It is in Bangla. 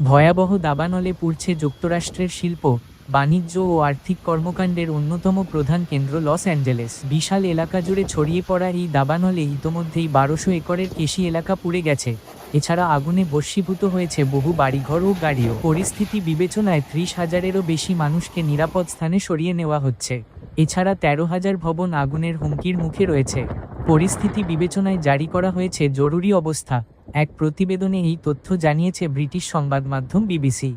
ভয়াবহ দাবানলে পুড়ছে যুক্তরাষ্ট্রের শিল্প, বাণিজ্য ও আর্থিক কর্মকাণ্ডের অন্যতম প্রধান কেন্দ্র লস অ্যাঞ্জেলেস। বিশাল এলাকা জুড়ে ছড়িয়ে পড়া এই দাবানলে ইতোমধ্যেই বারোশো একরের কৃষি এলাকা পুড়ে গেছে। এছাড়া আগুনে বস্মীভূত হয়েছে বহু বাড়িঘর ও গাড়িও। পরিস্থিতি বিবেচনায় ত্রিশ হাজারেরও বেশি মানুষকে নিরাপদ স্থানে সরিয়ে নেওয়া হচ্ছে। এছাড়া তেরো হাজার ভবন আগুনের হুমকির মুখে রয়েছে। পরিস্থিতি বিবেচনায় জারি করা হয়েছে জরুরি অবস্থা। এক প্রতিবেদনে এই তথ্য জানিয়েছে ব্রিটিশ সংবাদমাধ্যম বিবিসি।